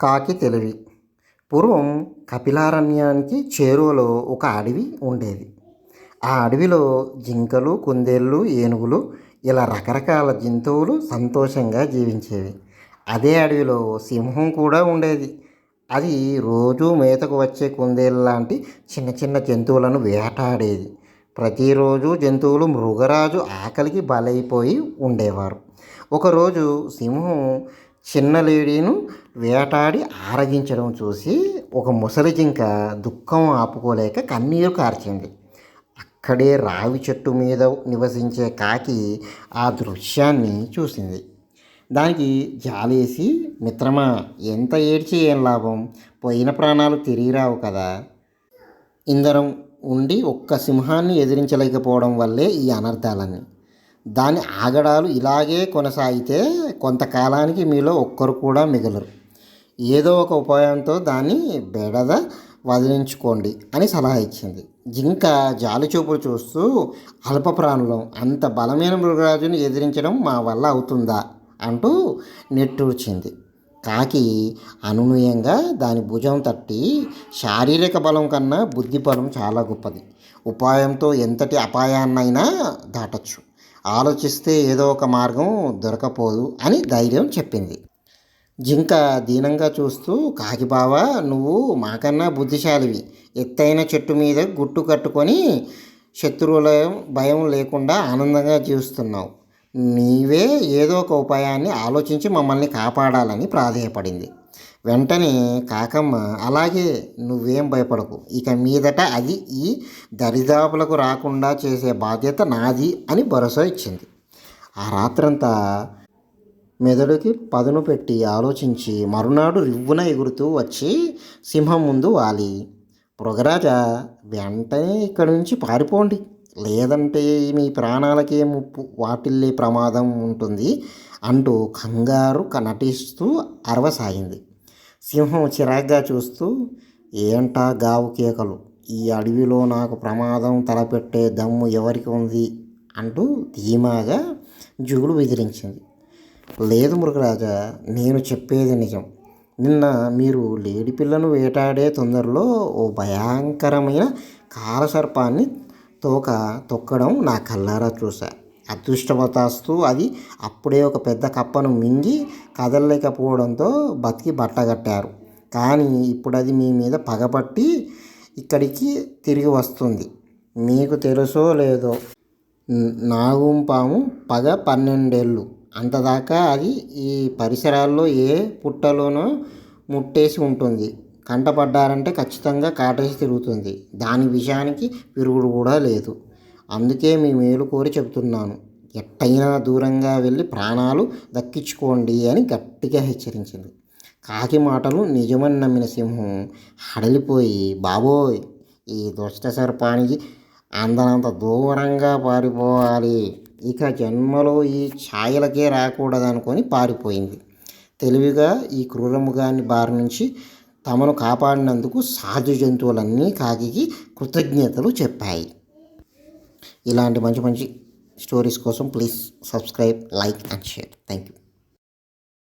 కాకి తెలివి. పూర్వం కపిలారణ్యానికి చేరువలో ఒక అడవి ఉండేది. ఆ అడవిలో జింకలు కుందేళ్ళు ఏనుగులు ఇలా రకరకాల జంతువులు సంతోషంగా జీవించేవి. అదే అడవిలో సింహం కూడా ఉండేది. అది రోజు మేతకు వచ్చే కుందేలు లాంటి చిన్న చిన్న జంతువులను వేటాడేది. ప్రతిరోజు జంతువులు మృగరాజు ఆకలికి బలైపోయి ఉండేవారు. ఒకరోజు సింహం చిన్న లేడీను వేటాడి ఆరగించడం చూసి ఒక ముసలి జింక దుఃఖం ఆపుకోలేక కన్నీరు కార్చింది. అక్కడే రావి చెట్టు మీద నివసించే కాకి ఆ దృశ్యాన్ని చూసింది. దానికి జాలేసి మిత్రమా ఎంత ఏడ్చి ఏం లాభం? పోయిన ప్రాణాలు తిరిగిరావు కదా. ఇందరం ఉండి ఒక్క సింహాన్ని ఎదిరించలేకపోవడం వల్లే ఈ అనర్థాలని దాని ఆగడాలు ఇలాగే కొనసాగితే కొంతకాలానికి మీలో ఒక్కరు కూడా మిగలరు. ఏదో ఒక ఉపాయంతో దాన్ని బెడద వదిలించుకోండి అని సలహా ఇచ్చింది. జింక జాలిచూపులు చూస్తూ అల్ప ప్రాణులం అంత బలమైన మృగరాజుని ఎదిరించడం మా వల్ల అవుతుందా? అంటూ నిట్టూర్చింది. కాకి అనునయంగా దాని భుజం తట్టి శారీరక బలం కన్నా బుద్ధి బలం చాలా గొప్పది. ఉపాయంతో ఎంతటి అపాయాన్నైనా దాటచ్చు. ఆలోచిస్తే ఏదో ఒక మార్గం దొరకపోదు అని ధైర్యం చెప్పింది. జింక దీనంగా చూస్తూ కాకిబావా నువ్వు మాకన్నా బుద్ధిశాలివి. ఎత్తైన చెట్టు మీద గుట్టు కట్టుకొని శత్రువుల భయం లేకుండా ఆనందంగా జీవిస్తున్నావు. నీవే ఏదో ఒక ఉపాయాన్ని ఆలోచించి మమ్మల్ని కాపాడాలని ప్రాధేయపడింది. వెంటనే కాకమ్మ అలాగే నువ్వేం భయపడకు. ఇక మీదట అది ఈ దరిదాపులకు రాకుండా చేసే బాధ్యత నాది అని భరోసా ఇచ్చింది. ఆ రాత్రంతా మెదడుకి పదును పెట్టి ఆలోచించి మరునాడు రివ్వున ఎగురుతూ వచ్చి సింహం ముందు వాలి. మృగరాజా వెంటనే ఇక్కడి నుంచి పారిపోండి. లేదంటే మీ ప్రాణాలకే ముప్పు వాటిల్లే ప్రమాదం ఉంటుంది అంటూ కంగారు నటిస్తూ అరవసాగింది. సింహం చిరాగ్గా చూస్తూ ఏంటా గావు కేకలు? ఈ అడవిలో నాకు ప్రమాదం తలపెట్టే దమ్ము ఎవరికి ఉంది? అంటూ ధీమాగా జుగులు బెదిరించింది. లేదు మృగరాజా నేను చెప్పేది నిజం. నిన్న మీరు లేడి పిల్లను వేటాడే తొందరలో ఓ భయంకరమైన కాలసర్పాన్ని తోక తొక్కడం నా కల్లారా చూసా అదృష్టవతాస్తూ అది అప్పుడే ఒక పెద్ద కప్పను మింగి కదలలేకపోవడంతో బతికి బట్టగట్టారు కానీ ఇప్పుడు అది మీ మీద పగపట్టి ఇక్కడికి తిరిగి వస్తుంది. మీకు తెలుసో లేదో? నాగుంపాము పగ పన్నెండేళ్ళు. అంతదాకా అది ఈ పరిసరాల్లో ఏ పుట్టలోనో ముట్టేసి ఉంటుంది. కంటపడ్డారంటే ఖచ్చితంగా కాటేసి తిరుగుతుంది. దాని విషయానికి పిరుగుడు కూడా లేదు. అందుకే మీ మేలు కోరి చెబుతున్నాను. ఎట్టయినా దూరంగా వెళ్ళి ప్రాణాలు దక్కించుకోండి అని గట్టిగా హెచ్చరించింది. కాకి మాటలు నిజమని నమ్మిన సింహం హడలిపోయి బాబోయ్ ఈ దుష్ట సర్పానికి అందనంత దూరంగా పారిపోవాలి. ఇక జన్మలో ఈ ఛాయలకే రాకూడదనుకొని పారిపోయింది. తెలివిగా ఈ క్రూరముగాన్ని బారి నుంచి తమను కాపాడినందుకు సాధు జంతువులన్నీ కాకి కృతజ్ఞతలు చెప్పాయి. ఇలాంటి మంచి మంచి స్టోరీస్ కోసం please subscribe like and share. Thank you